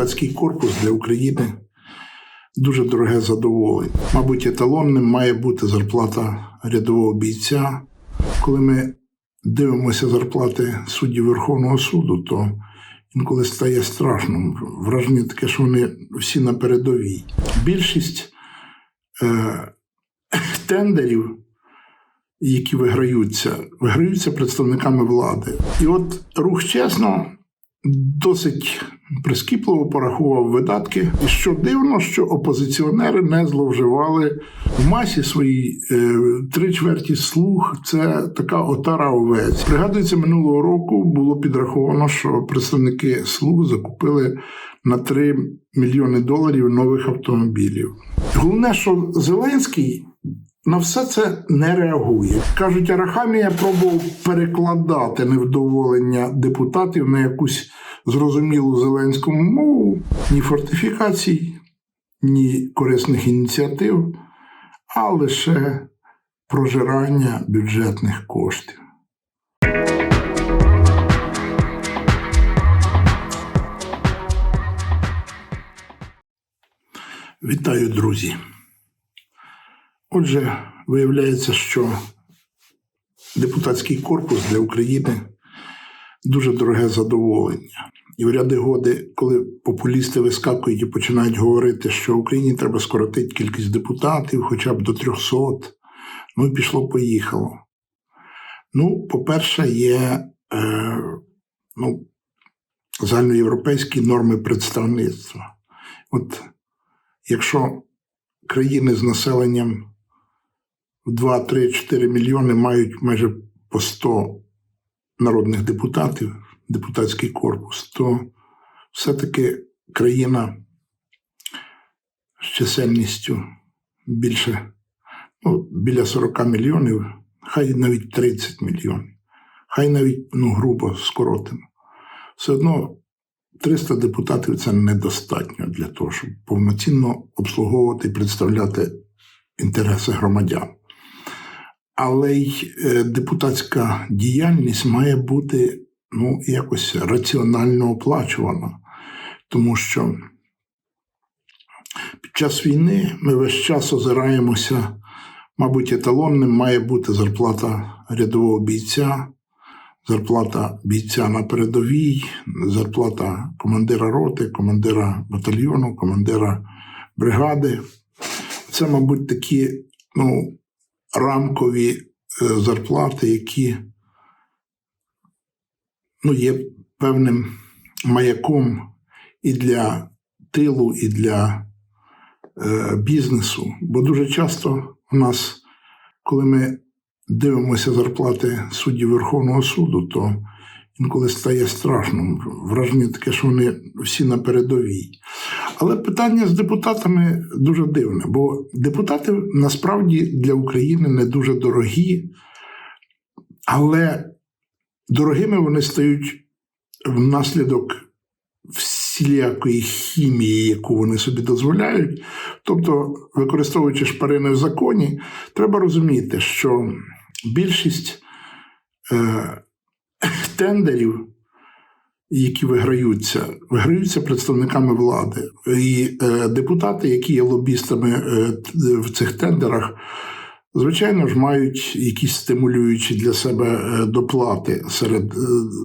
депутатський корпус для України дуже дороге задоволення. Мабуть, еталонним має бути зарплата рядового бійця. Коли ми дивимося зарплати суддів Верховного суду, то інколи стає страшно. Враження таке, що вони всі на передовій. Більшість е, тендерів, які виграються, виграються представниками влади. І от рух чесно досить прискіпливо порахував видатки. І що дивно, що опозиціонери не зловживали в масі своїй е, три чверті слуг. Це така отара овець. Пригадується, минулого року було підраховано, що представники слуг закупили на 3 мільйони доларів нових автомобілів. Головне, що Зеленський. На все це не реагує. Кажуть, Арахамія пробував перекладати невдоволення депутатів на якусь зрозумілу зеленському мову, ні фортифікацій, ні корисних ініціатив, а лише прожирання бюджетних коштів. Вітаю, друзі. Отже, виявляється, що депутатський корпус для України дуже дороге задоволення. І в ряди годи, коли популісти вискакують і починають говорити, що Україні треба скоротити кількість депутатів хоча б до 300, ну і пішло-поїхало. Ну, по-перше, є е, ну, загальноєвропейські норми представництва. От якщо країни з населенням в 2, 3, 4 мільйони мають майже по 100 народних депутатів, депутатський корпус, то все-таки країна з чисельністю більше, ну, біля 40 мільйонів, хай навіть 30 мільйонів, хай навіть ну, грубо скоротимо. Все одно 300 депутатів це недостатньо для того, щоб повноцінно обслуговувати і представляти інтереси громадян. Але й е, депутатська діяльність має бути ну, якось раціонально оплачувана, тому що під час війни ми весь час озираємося, мабуть, еталонним має бути зарплата рядового бійця, зарплата бійця на передовій, зарплата командира роти, командира батальйону, командира бригади. Це, мабуть, такі ну, рамкові е, зарплати, які ну, є певним маяком і для тилу, і для е, бізнесу. Бо дуже часто у нас, коли ми дивимося зарплати суддів Верховного суду, то інколи стає страшно. Враження таке, що вони всі на передовій. Але питання з депутатами дуже дивне, бо депутати насправді для України не дуже дорогі, але дорогими вони стають внаслідок всілякої хімії, яку вони собі дозволяють. Тобто, використовуючи шпарини в законі, треба розуміти, що більшість е, тендерів, які виграються, виграються представниками влади. І е, депутати, які є лобістами е, в цих тендерах, звичайно ж, мають якісь стимулюючі для себе е, доплати серед е,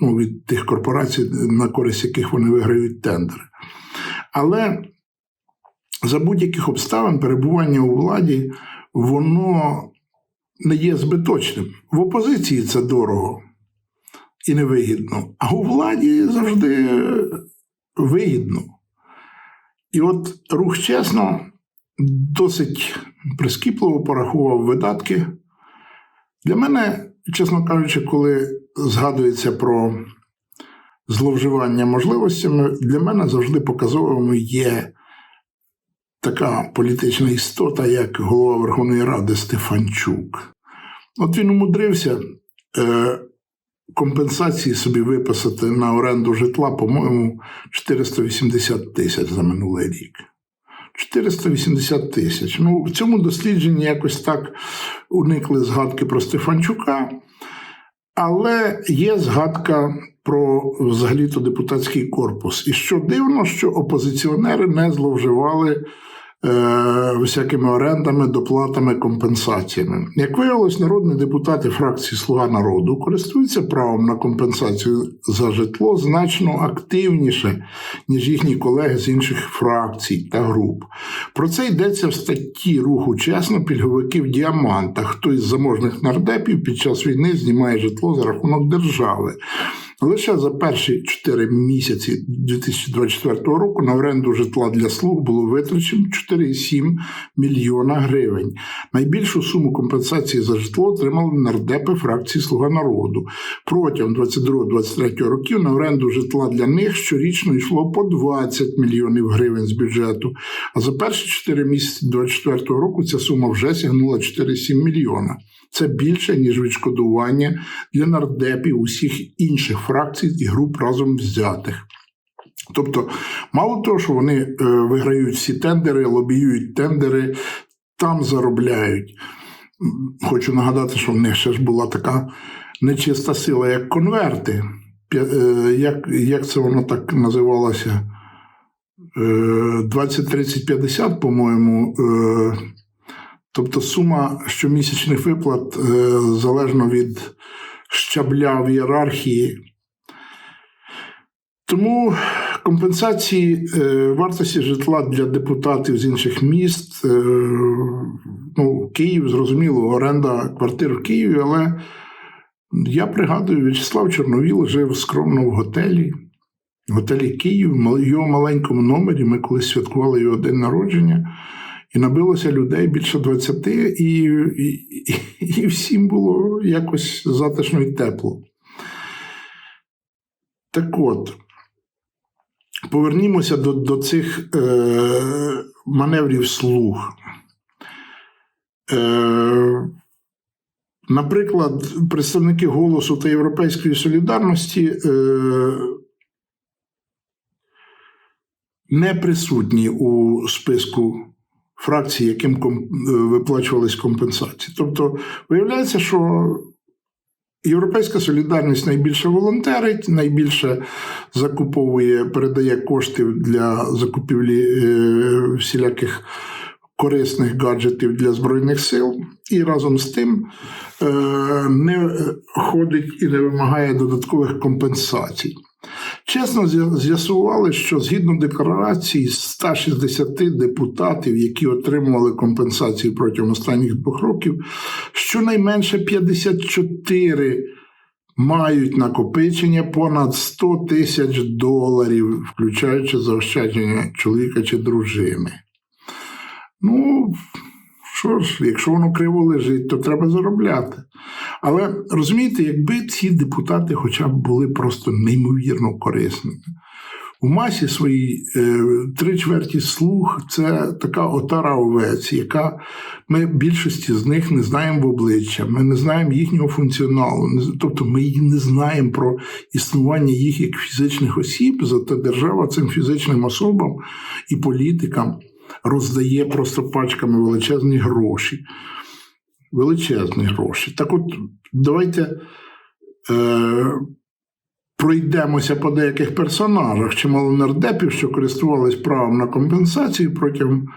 ну, від тих корпорацій, на користь яких вони виграють тендери. Але за будь-яких обставин перебування у владі, воно не є збиточним. В опозиції це дорого і невигідно, а у владі завжди вигідно. І от рух чесно досить прискіпливо порахував видатки. Для мене, чесно кажучи, коли згадується про зловживання можливостями, для мене завжди показовим є така політична істота, як голова Верховної Ради Стефанчук. От він умудрився е, компенсації собі виписати на оренду житла, по-моєму, 480 тисяч за минулий рік. 480 тисяч. Ну, в цьому дослідженні якось так уникли згадки про Стефанчука, але є згадка про взагалі-то депутатський корпус. І що дивно, що опозиціонери не зловживали всякими орендами, доплатами, компенсаціями. Як виявилось, народні депутати фракції Слуга народу користуються правом на компенсацію за житло значно активніше, ніж їхні колеги з інших фракцій та груп. Про це йдеться в статті руху чесно пільговиків діаманта. Хто із заможних нардепів під час війни знімає житло за рахунок держави. Лише за перші 4 місяці 2024 року на оренду житла для слуг було витрачено 4,7 мільйона гривень. Найбільшу суму компенсації за житло отримали нардепи фракції Слуга народу. Протягом 22-23 років на оренду житла для них щорічно йшло по 20 мільйонів гривень з бюджету. А за перші 4 місяці 2024 року ця сума вже сягнула 4,7 мільйона. Це більше, ніж відшкодування для нардепів усіх інших фракцій і груп разом взятих. Тобто, мало того, що вони е, виграють всі тендери, лобіюють тендери, там заробляють. Хочу нагадати, що в них ще ж була така нечиста сила, як конверти. Е, Як, як це воно так називалося? Е, 20, 30, 50, по-моєму. Тобто сума щомісячних виплат е, залежно від щабля в ієрархії. Тому компенсації е, вартості житла для депутатів з інших міст, е, ну, Київ, зрозуміло, оренда квартир в Києві, але я пригадую, В'ячеслав Чорновіл жив скромно в готелі. В готелі Київ, в його маленькому номері. Ми колись святкували його день народження. І набилося людей більше 20, і, і, і, всім було якось затишно і тепло. Так от, повернімося до, до цих е, маневрів слуг. Е, наприклад, представники голосу та Європейської солідарності е, не присутні у списку фракцій, яким е, виплачувались компенсації. Тобто, виявляється, що Європейська солідарність найбільше волонтерить, найбільше закуповує, передає кошти для закупівлі е, всіляких корисних гаджетів для Збройних сил, і разом з тим е, не ходить і не вимагає додаткових компенсацій. Чесно з'ясували, що згідно декларації 160 депутатів, які отримували компенсації протягом останніх двох років, щонайменше 54 мають накопичення понад 100 тисяч доларів, включаючи заощадження чоловіка чи дружини. Ну, що ж, якщо воно криво лежить, то треба заробляти. Але розумієте, якби ці депутати хоча б були просто неймовірно корисними. У масі своїй е, три чверті слуг це така отара овець, яка ми більшості з них не знаємо в обличчя, ми не знаємо їхнього функціоналу. Тобто ми й не знаємо про існування їх як фізичних осіб, зате держава цим фізичним особам і політикам роздає просто пачками величезні гроші. Величезні гроші. Так от, давайте е, пройдемося по деяких персонажах. Чимало нардепів, що користувались правом на компенсацію, протягом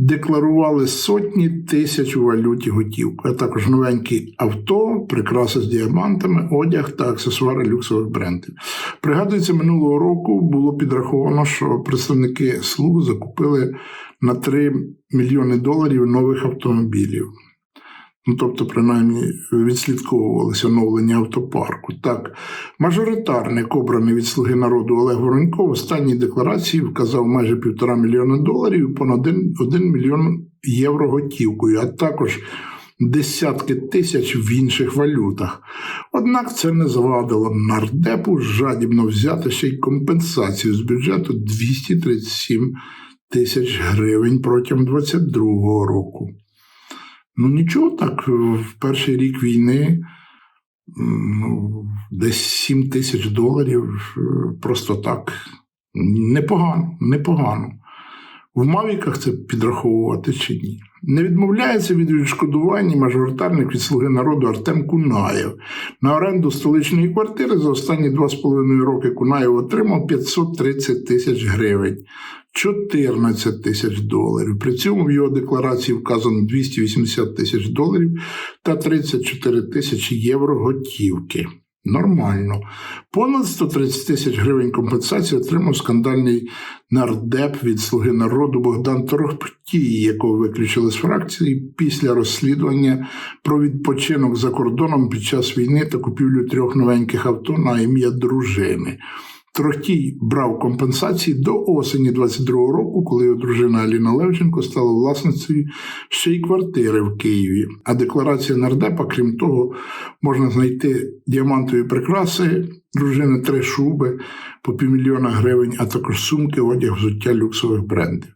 декларували сотні тисяч у валюті готівку, а також новенькі авто, прикраси з діамантами, одяг та аксесуари люксових брендів. Пригадується, минулого року було підраховано, що представники слуг закупили на 3 мільйони доларів нових автомобілів. Ну, тобто, принаймні, відслідковувалося оновлення автопарку. Так, мажоритарник, обраний від Слуги народу Олег Воронько, в останній декларації вказав майже півтора мільйона доларів і понад 1 мільйон євро готівкою, а також десятки тисяч в інших валютах. Однак це не завадило нардепу жадібно взяти ще й компенсацію з бюджету 237 тисяч гривень протягом 2022 року. Ну нічого так, в перший рік війни ну, десь 7 тисяч доларів е, просто так. Непогано, непогано. В Мавіках це підраховувати чи ні? Не відмовляється від відшкодування мажоритарник від слуги народу Артем Кунаєв. На оренду столичної квартири за останні два з половиною роки Кунаєв отримав 530 тисяч гривень, 14 тисяч доларів. При цьому в його декларації вказано 280 тисяч доларів та 34 тисячі євро готівки. Нормально. Понад 130 тисяч гривень компенсації отримав скандальний нардеп від Слуги народу Богдан Торохтій, якого виключили з фракції після розслідування про відпочинок за кордоном під час війни та купівлю трьох новеньких авто на ім'я дружини. Трохтій брав компенсації до осені 22-го року, коли його дружина Аліна Левченко стала власницею ще й квартири в Києві. А декларація нардепа, крім того, можна знайти діамантові прикраси дружини, три шуби по півмільйона гривень, а також сумки, одяг, взуття люксових брендів.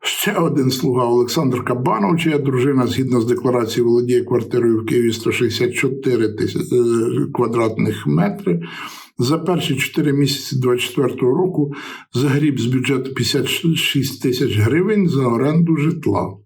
Ще один слуга Олександр Кабанов, чия дружина, згідно з декларацією, володіє квартирою в Києві 164 тисяч е, квадратних метри. За перші 4 місяці 2024 року загріб з бюджету 56 тисяч гривень за оренду житла.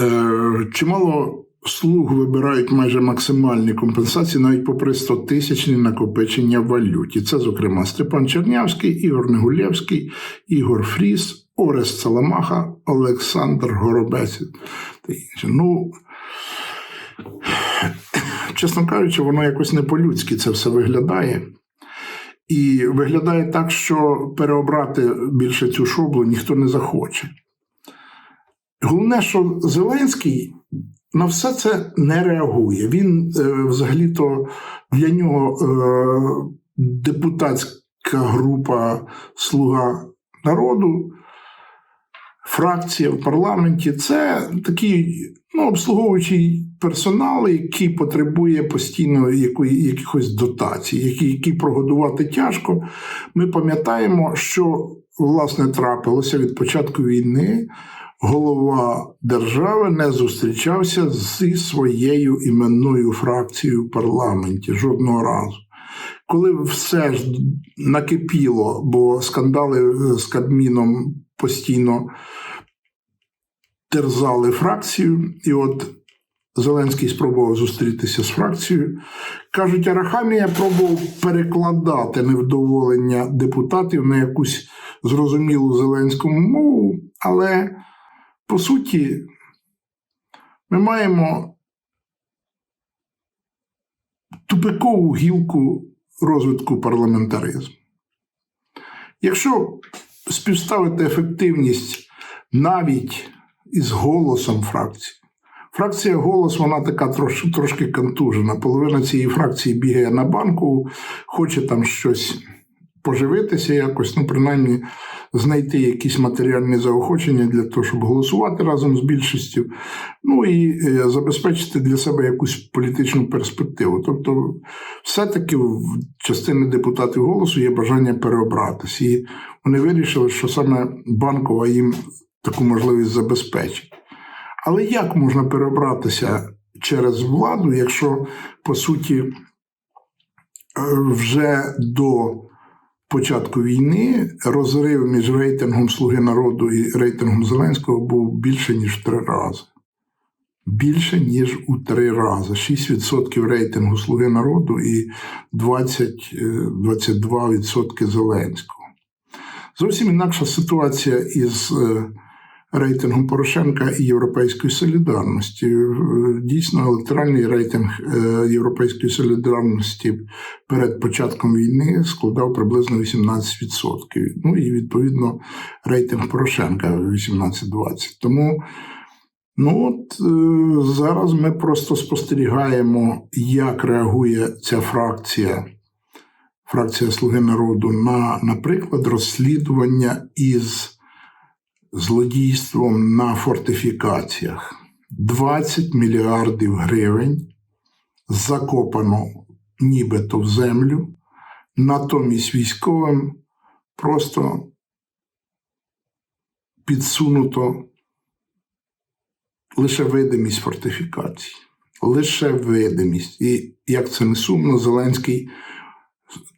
Е, чимало слуг вибирають майже максимальні компенсації, навіть попри 100 тисячні накопичення в валюті. Це, зокрема, Степан Чернявський, Ігор Негулєвський, Ігор Фріс, Орест Саламаха, Олександр Горобець. Ну, чесно кажучи, воно якось не по-людськи це все виглядає. І виглядає так, що переобрати більше цю шоблу ніхто не захоче. Головне, що Зеленський на все це не реагує. Він е, взагалі-то для нього е, депутатська група Слуга народу, фракція в парламенті це такий ну, обслуговуючий персонал, який потребує постійно якої, якихось дотацій, які, які прогодувати тяжко. Ми пам'ятаємо, що власне трапилося від початку війни голова держави не зустрічався зі своєю іменною фракцією в парламенті жодного разу. Коли все ж накипіло, бо скандали з Кабміном постійно терзали фракцію, і от Зеленський спробував зустрітися з фракцією. Кажуть, Арахамія пробував перекладати невдоволення депутатів на якусь зрозумілу зеленському мову, але по суті, ми маємо тупикову гілку розвитку парламентаризму. Якщо співставити ефективність навіть із голосом фракції, фракція голос, вона така трошки, трошки контужена. Половина цієї фракції бігає на банку, хоче там щось поживитися якось, ну, принаймні, знайти якісь матеріальні заохочення для того, щоб голосувати разом з більшістю, ну і е, забезпечити для себе якусь політичну перспективу. Тобто, все-таки в частини депутатів голосу є бажання переобратись. І вони вирішили, що саме банкова їм таку можливість забезпечить. Але як можна переобратися через владу, якщо по суті е, вже до початку війни розрив між рейтингом Слуги народу і рейтингом Зеленського був більше, ніж в три рази. Більше, ніж у три рази. 6% рейтингу Слуги народу і 20-22% Зеленського. Зовсім інакша ситуація із е, рейтингом Порошенка і Європейської солідарності. Е, Дійсно, електоральний рейтинг е, Європейської солідарності перед початком війни складав приблизно 18%. Ну і відповідно рейтинг Порошенка 18-20%. Тому. Ну от е, зараз ми просто спостерігаємо, як реагує ця фракція, фракція Слуги народу на, наприклад, розслідування із злодійством на фортифікаціях. 20 мільярдів гривень закопано нібито в землю, натомість військовим просто підсунуто лише видимість фортифікацій. Лише видимість. І як це не сумно, Зеленський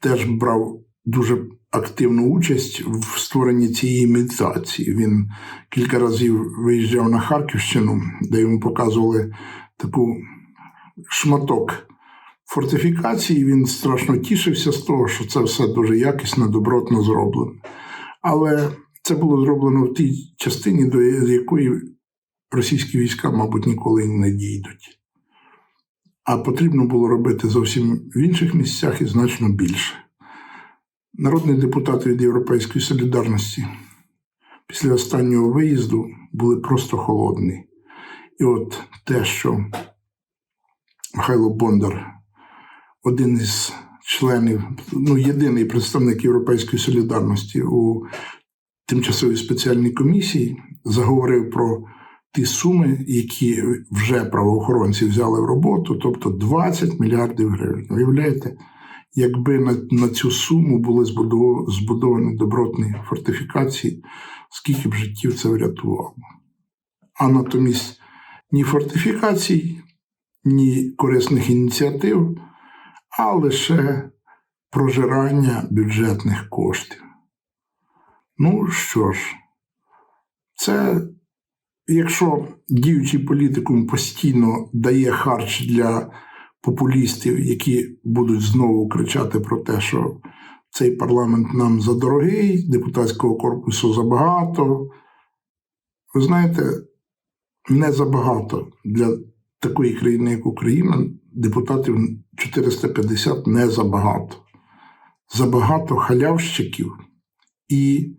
теж брав дуже активну участь в створенні цієї імітації. Він кілька разів виїжджав на Харківщину, де йому показували таку шматок фортифікації. Він страшно тішився з того, що це все дуже якісно, добротно зроблено. Але це було зроблено в тій частині, до якої російські війська, мабуть, ніколи не дійдуть. А потрібно було робити зовсім в інших місцях і значно більше. Народні депутати від Європейської солідарності після останнього виїзду були просто холодні. І от те, що Михайло Бондар, один із членів, ну, єдиний представник Європейської солідарності у тимчасовій спеціальній комісії, заговорив про ті суми, які вже правоохоронці взяли в роботу, тобто 20 мільярдів гривень. Уявляєте, якби на, на цю суму були збудовані добротні фортифікації, скільки б життів це врятувало. А натомість ні фортифікацій, ні корисних ініціатив, а лише прожирання бюджетних коштів. Ну що ж, це якщо діючий політикум постійно дає харч для популістів, які будуть знову кричати про те, що цей парламент нам задорогий, депутатського корпусу забагато. Ви знаєте, не забагато для такої країни, як Україна, депутатів 450 не забагато. Забагато халявщиків і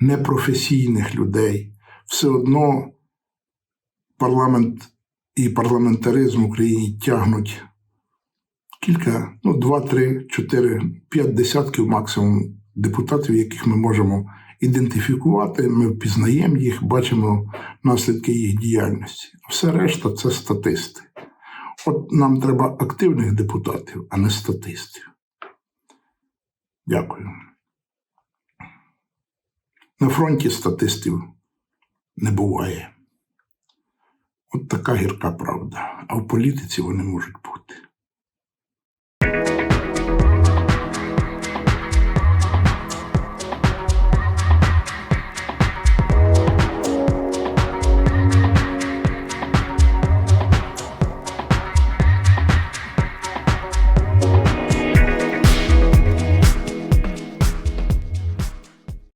непрофесійних людей. Все одно парламент і парламентаризм в Україні тягнуть кілька, ну, два, три, чотири, п'ять десятків максимум депутатів, яких ми можемо ідентифікувати. Ми впізнаємо їх, бачимо наслідки їх діяльності. Все решта це статисти. От нам треба активних депутатів, а не статистів. Дякую. На фронті статистів не буває. От така гірка правда. А в політиці вони можуть бути.